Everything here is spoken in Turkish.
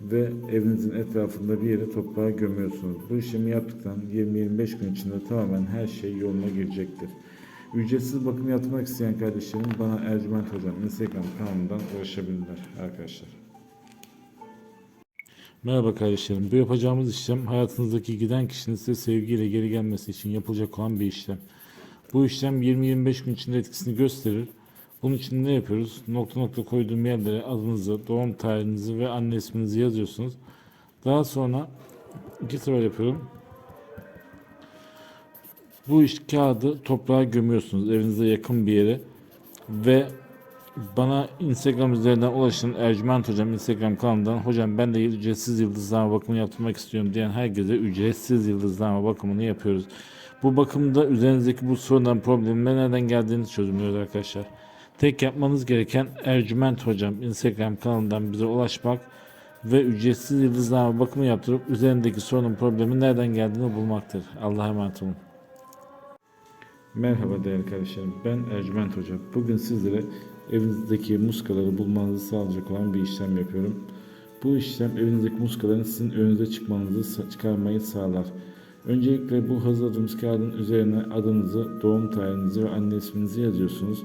ve evinizin etrafında bir yere toprağa gömüyorsunuz. Bu işlemi yaptıktan 20-25 gün içinde tamamen her şey yoluna girecektir. Ücretsiz bakım yaptırmak isteyen kardeşlerim bana Ercüment Hocam Instagram kanalından ulaşabilirler arkadaşlar. Merhaba kardeşlerim. Bu yapacağımız işlem hayatınızdaki giden kişinin size sevgiyle geri gelmesi için yapılacak olan bir işlem. Bu işlem 20-25 gün içinde etkisini gösterir. Bunun için ne yapıyoruz? Nokta nokta koyduğum yerlere adınızı, doğum tarihinizi ve anne isminizi yazıyorsunuz. Daha sonra iki sıra yapıyorum. Bu iş kağıdı toprağa gömüyorsunuz evinize yakın bir yere ve bana Instagram üzerinden ulaşın Ercüment Hocam Instagram kanalından hocam ben de ücretsiz yıldızlama bakımı yaptırmak istiyorum diyen herkese ücretsiz yıldızlama bakımını yapıyoruz. Bu bakımda üzerinizdeki bu sorundan problemin nereden geldiğini çözümlüyoruz arkadaşlar. Tek yapmanız gereken Ercüment Hocam Instagram kanalından bize ulaşmak ve ücretsiz yıldızlama bakımı yaptırıp üzerindeki sorunun problemin nereden geldiğini bulmaktır. Allah'a emanet olun. Merhaba değerli kardeşlerim. Ben Ercüment Hoca. Bugün sizlere evinizdeki muskaları bulmanızı sağlayacak olan bir işlem yapıyorum. Bu işlem evinizdeki muskaların sizin önünüze çıkmanızı çıkarmayı sağlar. Öncelikle bu hazırladığımız kağıdın üzerine adınızı, doğum tarihinizi ve anne isminizi yazıyorsunuz.